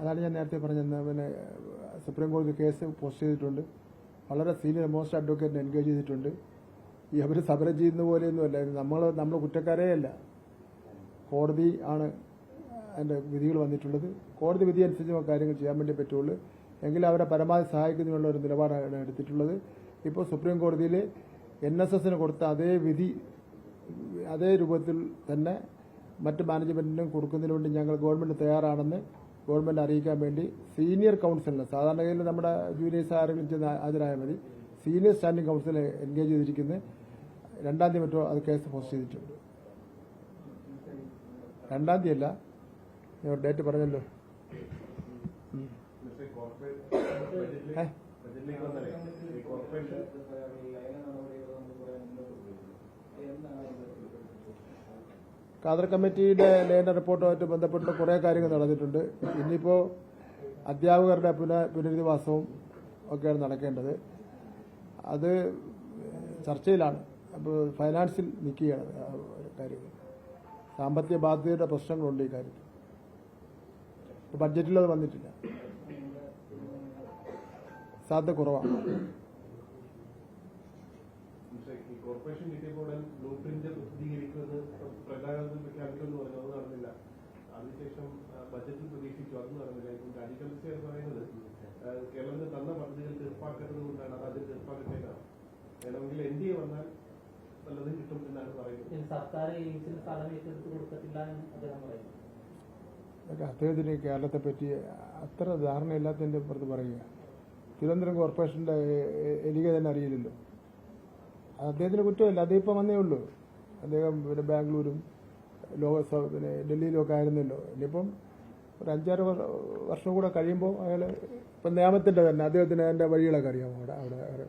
അതാണ് ഞാൻ നേരത്തെ പറഞ്ഞത്. പിന്നെ സുപ്രീം കോടതി കേസ് പോസ്റ്റ് ചെയ്തിട്ടുണ്ട്. വളരെ സീനിയർ മോസ്റ്റ് അഡ്വക്കേറ്റിനെ എൻഗേജ് ചെയ്തിട്ടുണ്ട്. ഈ അവർ സമരം ചെയ്യുന്ന പോലെയൊന്നുമല്ല നമ്മൾ നമ്മൾ കുറ്റക്കാരേ അല്ല. കോടതി ആണ് അതിന്റെ വിധികൾ വന്നിട്ടുള്ളത്. കോടതി വിധി അനുസരിച്ച് കാര്യങ്ങൾ ചെയ്യാൻ വേണ്ടി പറ്റുള്ളൂ. എങ്കിലും അവരെ പരമാവധി സഹായിക്കുന്നതിനുള്ള ഒരു നിലപാടാണ് എടുത്തിട്ടുള്ളത്. ഇപ്പോൾ സുപ്രീം കോടതിയിൽ എൻ എസ് എസിന് കൊടുത്ത അതേ വിധി അതേ രൂപത്തിൽ തന്നെ മറ്റ് മാനേജ്മെന്റിനും കൊടുക്കുന്നതിന് വേണ്ടി ഞങ്ങൾ ഗവൺമെന്റ് തയ്യാറാണെന്ന് ഗവൺമെന്റ് അറിയിക്കാൻ വേണ്ടി സീനിയർ കൗൺസിലിന് സാധാരണഗതിയിൽ നമ്മുടെ ജൂനിയേഴ്സ് ആരെങ്കിലും ചെന്ന് ഹാജരായാൽ മതി. സീനിയർ സ്റ്റാൻഡിംഗ് കൗൺസിലെ എൻഗേജ് ചെയ്തിരിക്കുന്നത് രണ്ടാം തീയതി മറ്റോ അത് കേസ് പോസ്റ്റ് ചെയ്തിട്ടുണ്ട്. രണ്ടാം തീയതി അല്ല ഞാൻ ഡേറ്റ് പറഞ്ഞല്ലോ. ഉം. ഖാദർ കമ്മിറ്റിയുടെ ലേന റിപ്പോർട്ടുമായിട്ട് ബന്ധപ്പെട്ട് കുറേ കാര്യങ്ങൾ നടന്നിട്ടുണ്ട്. ഇനിയിപ്പോൾ അധ്യാപകരുടെ പുന പുനരധിവാസവും ഒക്കെയാണ് നടക്കേണ്ടത്. അത് ചർച്ചയിലാണ്. അപ്പോൾ ഫൈനാൻസിൽ നിൽക്കുകയാണ് കാര്യങ്ങൾ സാമ്പത്തിക ബാധ്യതയുടെ പ്രശ്നങ്ങളുണ്ട് ഈ കാര്യത്തിൽ. ബഡ്ജറ്റിലത് വന്നിട്ടില്ല. സാധ്യത കുറവാണ്. ഈ കോർപ്പറേഷൻ കിട്ടിയപ്പോൾ ഉടൻ ബ്ലൂ പ്രിന്റ് പ്രസിദ്ധീകരിക്കുമെന്ന് പ്രകാരം പ്രഖ്യാപിക്കുമെന്ന് പറഞ്ഞു. അത് നടന്നില്ല. അതിനുശേഷം ബജറ്റിൽ പ്രതീക്ഷിച്ചു. അത് നടന്നില്ല. ഇപ്പം രാജിക്കൽസിയർ പറയുന്നത് കേരളത്തിന് തന്ന പദ്ധതികൾ തീർപ്പാക്കാത്തത് കൊണ്ടാണ് അത് ആദ്യം തീർപ്പാക്കട്ടേക്കാണ് വേണമെങ്കിൽ എൻ ഡി എ വന്നാൽ നല്ലതും കിട്ടും എന്നാണ് പറയുന്നത്. സർക്കാർ എയിംസിന് സ്ഥലം ഏറ്റെടുത്ത് കൊടുക്കത്തില്ല എന്ന് അദ്ദേഹം പറയുന്നു. അദ്ദേഹത്തിന് കേരളത്തെ പറ്റി അത്ര ധാരണയില്ലാത്തതിന്റെ പുറത്ത് പറയുക. തിരുവനന്തപുരം കോർപ്പറേഷന്റെ എനിക്ക് തന്നെ അറിയില്ലല്ലോ. അദ്ദേഹത്തിന് കുറ്റമല്ല. അദ്ദേഹം ഇപ്പം വന്നേ ഉള്ളൂ. അദ്ദേഹം പിന്നെ ബാംഗ്ലൂരും ലോകസഭ പിന്നെ ഡൽഹിയിലും ഒക്കെ ആയിരുന്നല്ലോ. ഇനിയിപ്പം ഒരു അഞ്ചാറ് വർഷം കൂടെ കഴിയുമ്പോൾ അയാൾ ഇപ്പം നിയമത്തിന്റെ തന്നെ. അദ്ദേഹത്തിന് അതിന്റെ വഴികളൊക്കെ അറിയാം അവിടെ? അവിടെ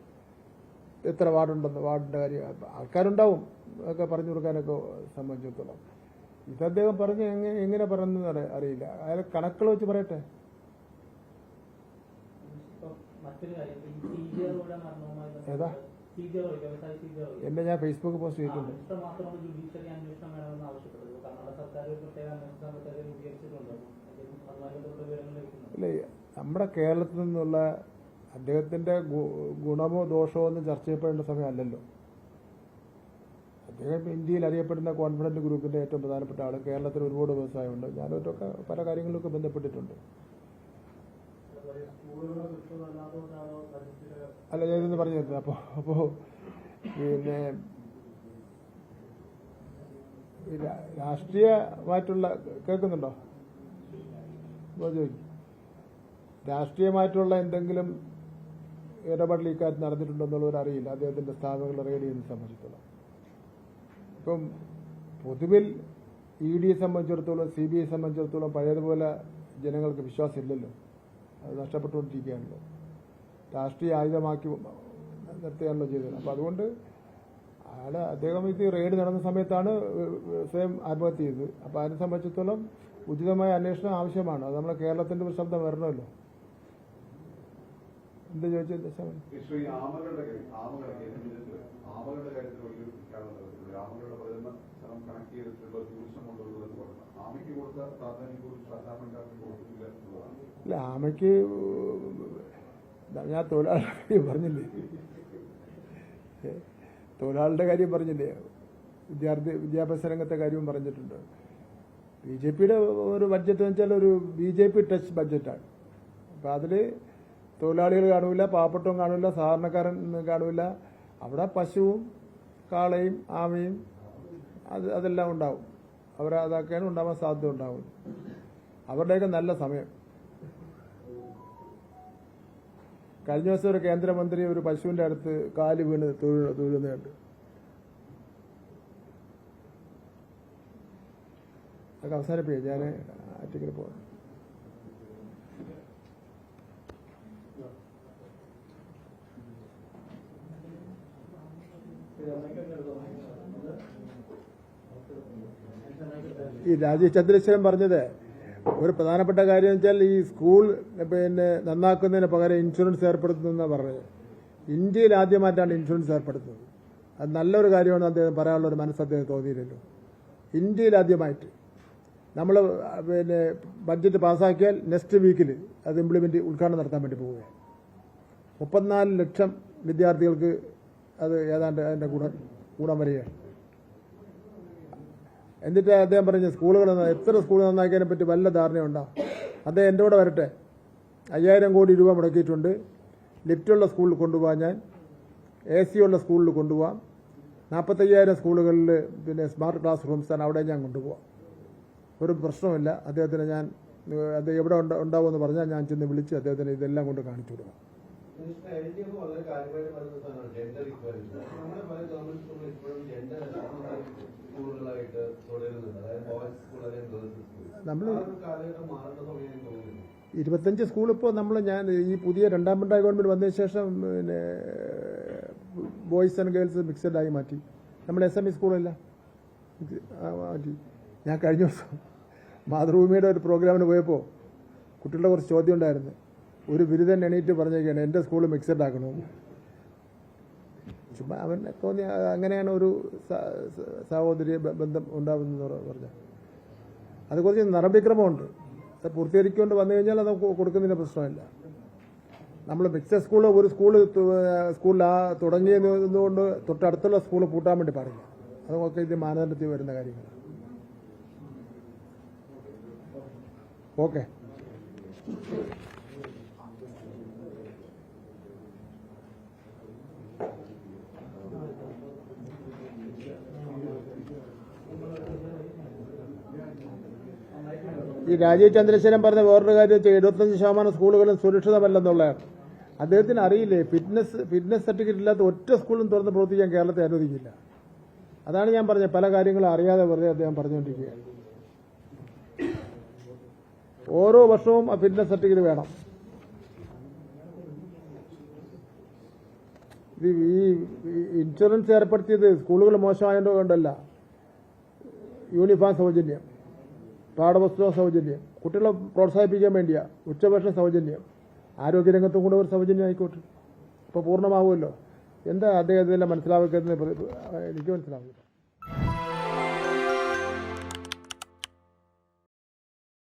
എത്ര വാർഡുണ്ടെന്ന് വാർഡിന്റെ കാര്യം ആൾക്കാരുണ്ടാവും. ഒക്കെ പറഞ്ഞു കൊടുക്കാനൊക്കെ സംബന്ധിച്ചിടത്തോളം. ഇത് അദ്ദേഹം പറഞ്ഞ് എങ്ങനെ എങ്ങനെ പറഞ്ഞെന്ന് അറി- അറിയില്ല. അയാൾ കണക്കുകൾ വെച്ച് പറയട്ടെ. ഏതാ? എന്നെ ഞാൻ ഫേസ്ബുക്ക് പോസ്റ്റ് ചെയ്തിട്ടുണ്ട്. അല്ലേ നമ്മുടെ കേരളത്തിൽ നിന്നുള്ള അദ്ദേഹത്തിന്റെ ഗുണമോ ദോഷമോ ഒന്നും ചർച്ച ചെയ്യപ്പെടേണ്ട സമയമല്ലല്ലോ അദ്ദേഹം ഇന്ത്യയിൽ അറിയപ്പെടുന്ന കോൺഫിഡന്റ് ഗ്രൂപ്പിന്റെ ഏറ്റവും പ്രധാനപ്പെട്ട ആൾ കേരളത്തിൽ ഒരുപാട് വ്യവസായമുണ്ട്. ഞാനൊക്കെ പല കാര്യങ്ങളിലൊക്കെ ബന്ധപ്പെട്ടിട്ടുണ്ട്. അല്ല ഞാനിതൊന്ന് പറഞ്ഞു തരുന്നത് അപ്പോ അപ്പോൾ പിന്നെ രാഷ്ട്രീയമായിട്ടുള്ള കേൾക്കുന്നുണ്ടോ? രാഷ്ട്രീയമായിട്ടുള്ള എന്തെങ്കിലും ഇടപെടൽ ഇക്കാര്യത്തിൽ നടന്നിട്ടുണ്ടോ എന്നുള്ളവർ അറിയില്ല. അദ്ദേഹത്തിന്റെ റെയ്ഡ് ചെയ്യുന്ന സംബന്ധിച്ചിടത്തോളം. ഇപ്പം പൊതുവിൽ ഇ ഡിയെ സംബന്ധിച്ചിടത്തോളം സി ബി ഐ സംബന്ധിച്ചിടത്തോളം പഴയതുപോലെ ജനങ്ങൾക്ക് വിശ്വാസമില്ലല്ലോ. അത് നഷ്ടപ്പെട്ടുകൊണ്ടിരിക്കുകയാണല്ലോ. രാഷ്ട്രീയ ആയുധമാക്കി നിർത്തുകയാണല്ലോ ചെയ്തത്. അപ്പം അതുകൊണ്ട് അയാൾ അദ്ദേഹം ഇത് റെയ്ഡ് നടന്ന സമയത്താണ് സ്വയം ആത്മഹത്യ ചെയ്തത്. അപ്പോൾ അതിനെ സംബന്ധിച്ചിടത്തോളം ഉചിതമായ അന്വേഷണം ആവശ്യമാണ്. അത് നമ്മുടെ കേരളത്തിന്റെ ഒരു ശബ്ദം വരണമല്ലോ. എന്ത് ചോദിച്ചത് ഇല്ല ആമയ്ക്ക് ഞാൻ തൊഴിലാളിയുടെ കാര്യം പറഞ്ഞില്ലേ? തൊഴിലാളിയുടെ കാര്യം പറഞ്ഞില്ലേ? വിദ്യാർത്ഥി വിദ്യാഭ്യാസ രംഗത്തെ കാര്യവും പറഞ്ഞിട്ടുണ്ട്. ബി ജെ പിയുടെ ഒരു ബഡ്ജറ്റ് എന്ന് വെച്ചാൽ ഒരു ബി ജെ പി ടച്ച് ബഡ്ജറ്റാണ്. അപ്പം അതിൽ തൊഴിലാളികൾ കാണില്ല പാവപ്പെട്ടവും കാണില്ല സാധാരണക്കാരൻ കാണില്ല അവിടെ പശുവും കാളയും ആമയും അത് അതെല്ലാം ഉണ്ടാവും. അവർ അതൊക്കെയാണ് ഉണ്ടാവാൻ സാധ്യത ഉണ്ടാവും അവരുടെയൊക്കെ നല്ല സമയം. കഴിഞ്ഞ ദിവസം ഒരു കേന്ദ്രമന്ത്രി ഒരു പശുവിന്റെ അടുത്ത് കാൽ വീണ് തൊഴു- തൊഴുന്നുണ്ട് അതൊക്കെ അവസാനിപ്പിക്കും ഞാൻ ആറ്റിങ്ങിൽ പോകാം ഈ രാജീവ് ചന്ദ്രശേഖരൻ പറഞ്ഞത് ഒരു പ്രധാനപ്പെട്ട കാര്യം വെച്ചാൽ ഈ സ്കൂൾ പിന്നെ നന്നാക്കുന്നതിന് പകരം ഇൻഷുറൻസ് ഏർപ്പെടുത്തുന്നതെന്നാണ് പറഞ്ഞത്. ഇന്ത്യയിൽ ആദ്യമായിട്ടാണ് ഇൻഷുറൻസ് ഏർപ്പെടുത്തുന്നത്. അത് നല്ലൊരു കാര്യമാണ് അദ്ദേഹം പറയാനുള്ള ഒരു മനസ്സ് അദ്ദേഹം തോന്നിയില്ലല്ലോ. ഇന്ത്യയിൽ ആദ്യമായിട്ട് നമ്മൾ പിന്നെ ബഡ്ജറ്റ് പാസ്സാക്കിയാൽ നെക്സ്റ്റ് വീക്കിൽ അത് ഇംപ്ലിമെന്റ് ഉദ്ഘാടനം നടത്താൻ വേണ്ടി പോവുകയാണ്. മുപ്പത്തിനാല് ലക്ഷം വിദ്യാർത്ഥികൾക്ക് അത് ഏതാണ്ട് അതിന്റെ ഗുണം ഗുണം വരികയാണ്. എന്നിട്ട് അദ്ദേഹം പറഞ്ഞ സ്കൂളുകൾ എത്ര സ്കൂൾ നന്നാക്കിയതിനെ പറ്റി വല്ല ധാരണയുണ്ടോ? അദ്ദേഹം എന്റെ കൂടെ വരട്ടെ. അയ്യായിരം കോടി രൂപ മുടക്കിയിട്ടുണ്ട്. ലിഫ്റ്റുള്ള സ്കൂളിൽ കൊണ്ടുപോകാൻ ഞാൻ. എ സി ഉള്ള സ്കൂളിൽ കൊണ്ടുപോകാം നാൽപ്പത്തയ്യായിരം സ്കൂളുകളിൽ പിന്നെ സ്മാർട്ട് ക്ലാസ് ആണ്. അവിടെ ഞാൻ കൊണ്ടുപോകാം ഒരു പ്രശ്നമില്ല അദ്ദേഹത്തിന് ഞാൻ അത് എവിടെ ഉണ്ട- ഉണ്ടാവുമെന്ന് പറഞ്ഞാൽ ഞാൻ ചെന്ന് വിളിച്ച് അദ്ദേഹത്തിന് ഇതെല്ലാം കൊണ്ട് കാണിച്ചു കൊടുക്കാം. ജെൻഡർ ഇക്വാലിറ്റി ഇപ്പോഴും തുടരുന്നുണ്ട്. അതായത് ബോയ്സ് സ്കൂൾ നമ്മൾ ആ ഒരു കാലഘട്ടം മാറേണ്ട സമയം തോന്നുന്നു. ഇരുപത്തഞ്ച് സ്കൂൾ ഇപ്പോൾ നമ്മൾ ഞാൻ ഈ പുതിയ രണ്ടാം പിണറായി ഗവൺമെന്റ് വന്നതിന് ശേഷം പിന്നെ ബോയ്സ് ആൻഡ് ഗേൾസ് മിക്സഡ് ആയി മാറ്റി. നമ്മൾ എസ് എം ഇ സ്കൂളല്ല മാറ്റി ഞാൻ കഴിഞ്ഞ ദിവസം മാതൃഭൂമിയുടെ ഒരു പ്രോഗ്രാമിന് പോയപ്പോൾ കുട്ടികളുടെ കുറച്ച് ചോദ്യം ഉണ്ടായിരുന്നു. ഒരു ബിരുദൻ എണീറ്റ് പറഞ്ഞേക്കാണ് എന്റെ സ്കൂൾ മിക്സഡ് ആക്കണമെന്ന് ചുമ്മാ അവൻ തോന്നിയ അങ്ങനെയാണ് ഒരു സഹോദരി ബന്ധം ഉണ്ടാകുന്നത് പറഞ്ഞ. അത് കുറച്ച് നടപടിക്രമമുണ്ട് അത് പൂർത്തീകരിക്കൊണ്ട് വന്നു കഴിഞ്ഞാൽ അത് കൊടുക്കുന്നതിന് പ്രശ്നമില്ല. നമ്മൾ മിക്സ സ്കൂൾ ഒരു സ്കൂൾ സ്കൂളിൽ ആ തുടങ്ങിയതുകൊണ്ട് തൊട്ടടുത്തുള്ള സ്കൂൾ പൂട്ടാൻ വേണ്ടി പറയില്ല അതൊക്കെ ഇത് മാനദണ്ഡത്തിൽ വരുന്ന കാര്യങ്ങളാണ് ഓക്കെ. ഈ രാജീവ് ചന്ദ്രശേഖരൻ പറഞ്ഞ വേറൊരു കാര്യം വെച്ചാൽ എഴുപത്തഞ്ച് ശതമാനം സ്കൂളുകളും സുരക്ഷിതമല്ലെന്നുള്ളതാണ് അദ്ദേഹത്തിന് അറിയില്ലേ ഫിറ്റ്നസ് ഫിറ്റ്നസ് സർട്ടിഫിക്കറ്റ് ഇല്ലാത്ത ഒറ്റ സ്കൂളും തുറന്ന് പ്രവർത്തിക്കാൻ കേരളത്തെ അനുവദിക്കില്ല. അതാണ് ഞാൻ പറഞ്ഞത് പല കാര്യങ്ങളും അറിയാതെ വെറുതെ അദ്ദേഹം പറഞ്ഞുകൊണ്ടിരിക്കുകയാണ്. ഓരോ വർഷവും ആ ഫിറ്റ്നസ് സർട്ടിഫിക്കറ്റ് വേണം. ഈ ഇൻഷുറൻസ് ഏർപ്പെടുത്തിയത് സ്കൂളുകൾ മോശമായതുകൊണ്ടല്ല. കൊണ്ടല്ല യൂണിഫോം സൗജന്യം. പാഠപുസ്തകം സൗജന്യം. കുട്ടികളെ പ്രോത്സാഹിപ്പിക്കാൻ വേണ്ടിയാ. ഉച്ചഭക്ഷണം സൗജന്യം. ആരോഗ്യരംഗത്തും കൂടെ ഒരു സൗജന്യം ആയിക്കോട്ടെ. അപ്പോൾ പൂർണമാവുമല്ലോ. എന്താ അദ്ദേഹത്തിന്റെ മനസ്സിലാവുക എനിക്ക് മനസ്സിലാവില്ല